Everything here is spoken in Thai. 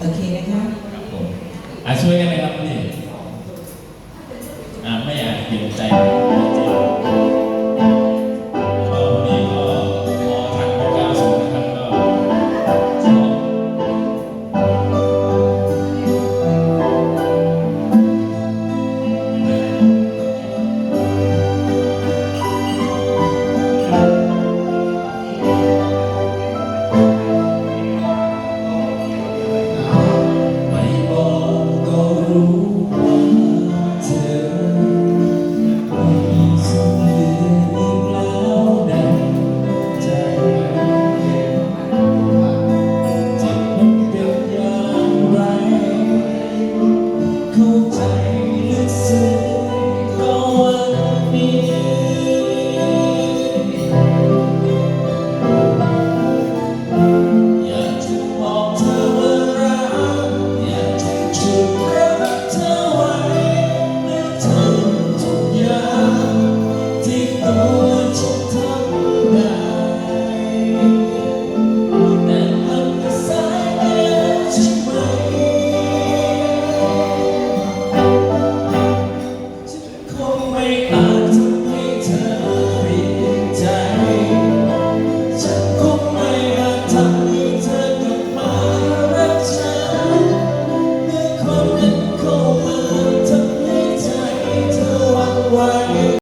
โอเคนะคะครับผมช่วยกันเลยครับนี่อ่ไม่อยากเปลี่ยนใจ Thank you.